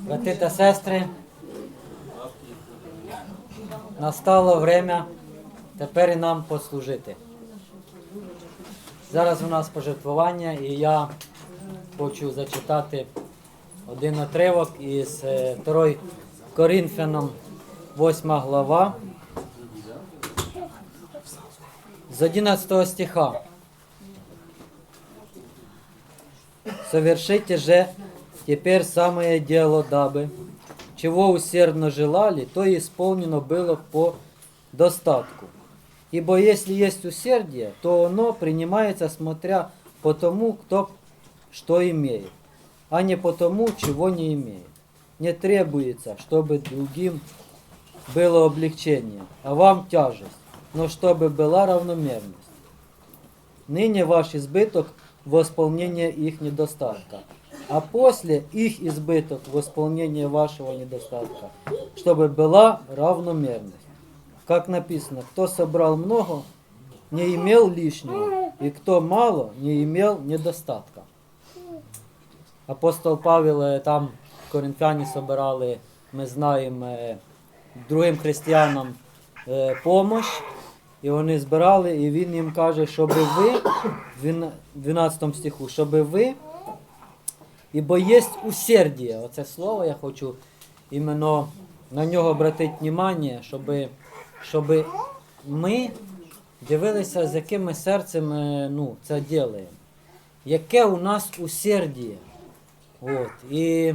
Брати та сестри, настало время тепер і нам послужити. Зараз у нас пожертвування, і я хочу зачитати один отривок із 2 Коринфянам 8 глава з 11 стиха. Совершите же теперь самое дело, дабы, чего усердно желали, то и исполнено было по достатку. Ибо если есть усердие, то оно принимается смотря по тому, кто что имеет, а не по тому, чего не имеет. Не требуется, чтобы другим было облегчение, а вам тяжесть, но чтобы была равномерность. Ныне ваш избыток – восполнение их недостатка, а после их избыток – восполнение вашего недостатка, чтобы была равномерность. Как написано, кто собрал много, не имел лишнего, и кто мало, не имел недостатка. Апостол Павел е, там коринфяні собирали, ми знаємо, е, другим християнам е, помощь, і вони збирали, і він їм каже, щоб ви, в двіна- 12 стиху, щоб ви, ібо є усердіє. Оце слово я хочу іменно на нього обратити внимание, щоб, щоб ми дивилися, з яким ми серцем е, ну, це робимо. Яке у нас усердіє. От. І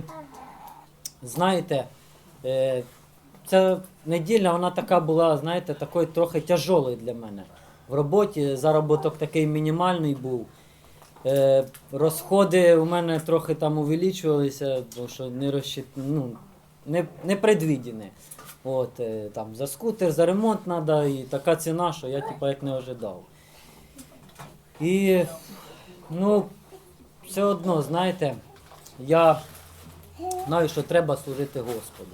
знаєте, е, ця неділя вона така була, знаєте, такою трохи тяжолою для мене. В роботі заробіток такий мінімальний був. Е, розходи у мене трохи там увеличувалися, тому що не розчит... ну, не. От, е, там, за скутер, за ремонт треба, і така ціна, що я типа як не ожидав. І ну, все одно, знаєте, я знаю, що треба служити Господу.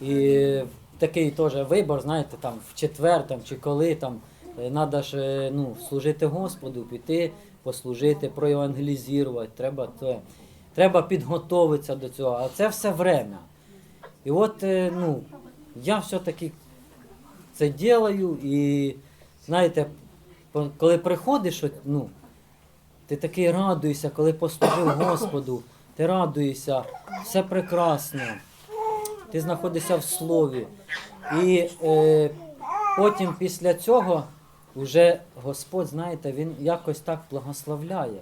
І такий теж вибор, знаєте, там в четвер там, чи коли там треба ж е, ну, служити Господу, піти, послужити, проєвангелізувати, треба, то, треба підготуватися до цього. А це все время. І от е, ну, я все-таки це ділаю і знаєте, коли приходиш, ну, ти такий радуєшся, коли послужив Господу, ти радуєшся, все прекрасно, ти знаходишся в слові. І е, потім після цього вже Господь, знаєте, Він якось так благословляє.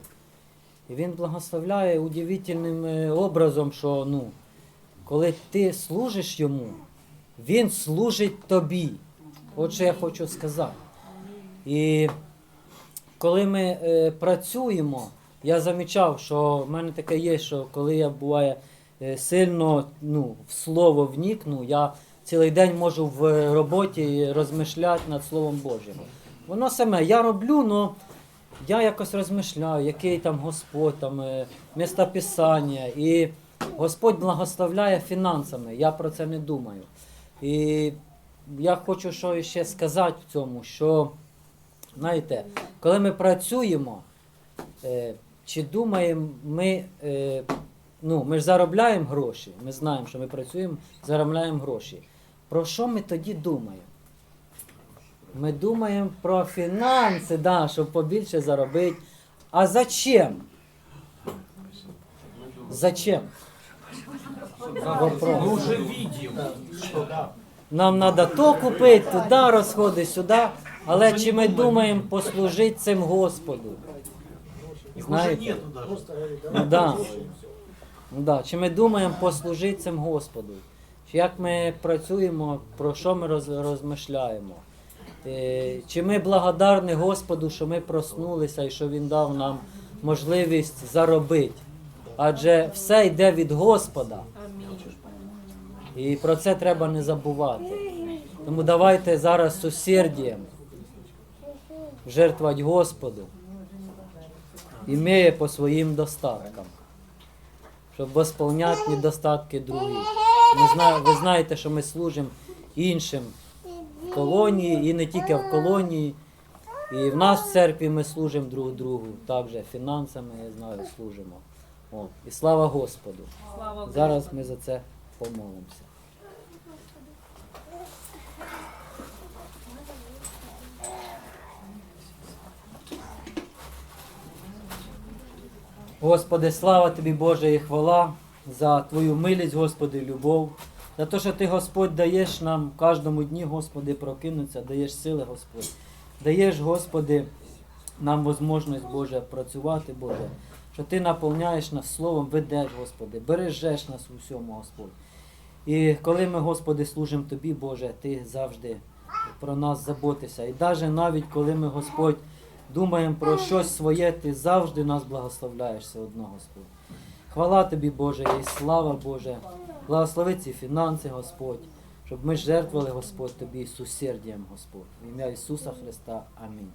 І Він благословляє удивительним е, образом, що ну, коли ти служиш йому, він служить тобі. От що я хочу сказати. І коли ми е, працюємо, я замічав, що в мене таке є, що коли я буває е, сильно ну, в слово вникну, я цілий день можу в роботі розмишляти над Словом Божим. Воно саме я роблю, але я якось розмишляю, який там Господь, там, е, містописання. І Господь благословляє фінансами. Я про це не думаю. І я хочу що ще сказати в цьому, що знаєте, коли ми працюємо, е, чи думаємо ми, е, ну, ми ж заробляємо гроші, ми знаємо, що ми працюємо, заробляємо гроші. Про що ми тоді думаємо? Ми думаємо про фінанси, да, щоб побільше заробити. А зачем? Зачем? Вопрос. Мы уже видим, что да. Нам треба то купити, туди розходи, сюди. Але чи ми думаємо послужити цим Господу? Их Знаете. нету даже. Ну, да. Ну, да. Чи ми думаємо послужити цим Господу? Чи як ми працюємо, про що ми роз, розмишляємо? Е, Чи ми благодарні Господу, що ми проснулися і що Він дав нам можливість заробити? Адже все йде від Господа. І про це треба не забувати. Тому давайте зараз з усердієм жертвувати Господу, імеє по своїм достаткам, щоб восполняти недостатки других. Ми ви знаєте, що ми служимо іншим в колонії, і не тільки в колонії. І в нас в церкві ми служимо друг другу, також фінансами, я знаю, служимо. О, і слава Господу. Слава Зараз ми за це помолимося. Господи, слава Тобі, Боже, і хвала за Твою милість, Господи, любов, за те, що Ти, Господь, даєш нам кожному дні, Господи, прокинутися, даєш сили, Господь. Даєш, Господи, нам можливість, Боже, працювати, Боже, що Ти наповняєш нас словом, ведеш, Господи, бережеш нас у всьому, Господь. І коли ми, Господи, служимо Тобі, Боже, Ти завжди про нас заботишся. І навіть навіть коли ми, Господь, думаємо про щось своє, Ти завжди нас благословляєш все одно, Господь. Хвала Тобі, Боже, і слава Боже. Благослови ці фінанси, Господь, щоб ми жертвували, Господь, Тобі сусердям, Господь. В ім'я Ісуса Христа. Амінь.